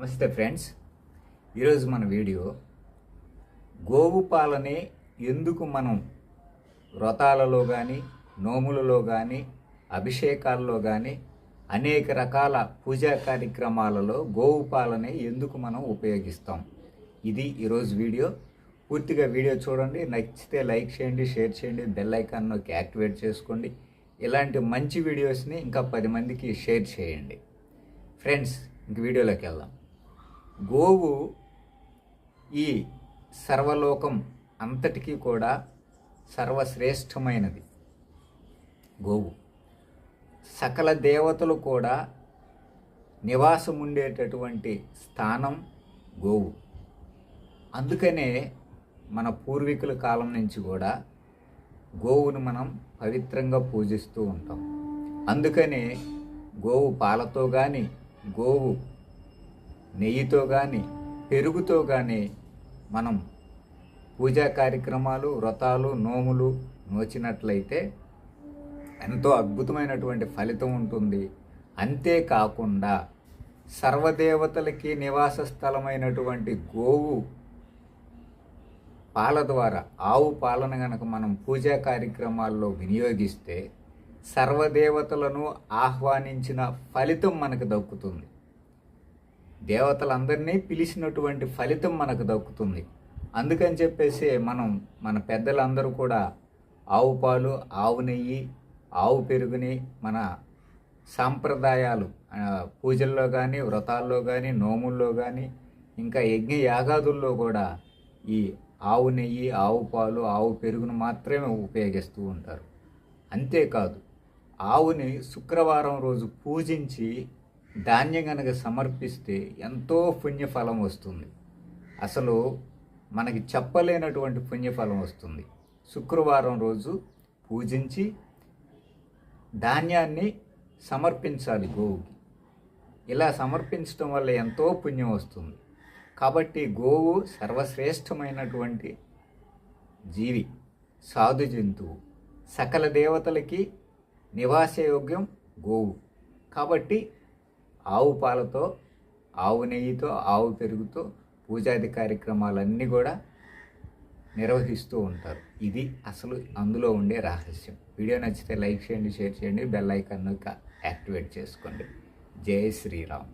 నమస్తే ఫ్రెండ్స్. ఈరోజు మన వీడియో గోవు పాలని ఎందుకు మనం వ్రతాలలో కానీ నోములలో కానీ అభిషేకాల్లో కానీ అనేక రకాల పూజా కార్యక్రమాలలో గోవు పాలని ఎందుకు మనం ఉపయోగిస్తాం? ఇది ఈరోజు వీడియో. పూర్తిగా వీడియో చూడండి. నచ్చితే లైక్ చేయండి షేర్ చేయండి బెల్ ఐకాన్ నొక్కి యాక్టివేట్ చేసుకోండి. ఇలాంటి మంచి వీడియోస్ని ఇంకా పది మందికి షేర్ చేయండి. ఫ్రెండ్స్ ఇంక వీడియోలోకి వెళ్దాం. గోవు ఈ సర్వలోకం అంతటికీ కూడా సర్వశ్రేష్టమైనది. గోవు. సకల దేవతలు కూడా నివాసం ఉండేటటువంటి స్థానం గోవు. అందుకనే మన పూర్వీకుల కాలం నుంచి కూడా గోవును మనం పవిత్రంగా పూజిస్తూ ఉంటాం. అందుకనే గోవు పాలతో కానీ గోవు నెయ్యితో కానీ పెరుగుతో కానీ మనం పూజా కార్యక్రమాలు వ్రతాలు నోములు నోచినట్లయితే ఎంతో అద్భుతమైనటువంటి ఫలితం ఉంటుంది. అంతేకాకుండా సర్వదేవతలకి నివాస స్థలమైనటువంటి గోవు పాల ద్వారా ఆవు పాలన గనక మనం పూజా కార్యక్రమాల్లో వినియోగిస్తే సర్వదేవతలను ఆహ్వానించిన ఫలితం మనకు దక్కుతుంది. దేవతలందరినీ పిలిచినటువంటి ఫలితం మనకు దక్కుతుంది. అందుకని చెప్పేసి మనం మన పెద్దలందరూ కూడా ఆవు పాలు ఆవు నెయ్యి ఆవు పెరుగుని మన సాంప్రదాయాలు పూజల్లో కానీ వ్రతాల్లో కానీ నోముల్లో కానీ ఇంకా యజ్ఞ యాగాదుల్లో కూడా ఈ ఆవు నెయ్యి ఆవు పాలు ఆవు పెరుగును మాత్రమే ఉపయోగిస్తూ ఉంటారు. అంతేకాదు ఆవుని శుక్రవారం రోజు పూజించి ధాన్యం కనుక సమర్పిస్తే ఎంతో పుణ్యఫలం వస్తుంది. అసలు మనకి చెప్పలేనటువంటి పుణ్యఫలం వస్తుంది. శుక్రవారం రోజు పూజించి ధాన్యాన్ని సమర్పించాలి గోవుకి. ఇలా సమర్పించడం వల్ల ఎంతో పుణ్యం వస్తుంది. కాబట్టి గోవు సర్వశ్రేష్టమైనటువంటి జీవి సాధు జంతువు సకల దేవతలకి నివాసయోగ్యం గోవు. కాబట్టి ఆవు పాలతో ఆవు నెయ్యితో ఆవు పెరుగుతో పూజాది కార్యక్రమాలన్నీ కూడా నిర్వహిస్తూ ఉంటారు. ఇది అసలు అందులో ఉండే రహస్యం. వీడియో నచ్చితే లైక్ చేయండి షేర్ చేయండి బెల్ ఐకాన్ యాక్టివేట్ చేసుకోండి. జై శ్రీరామ్.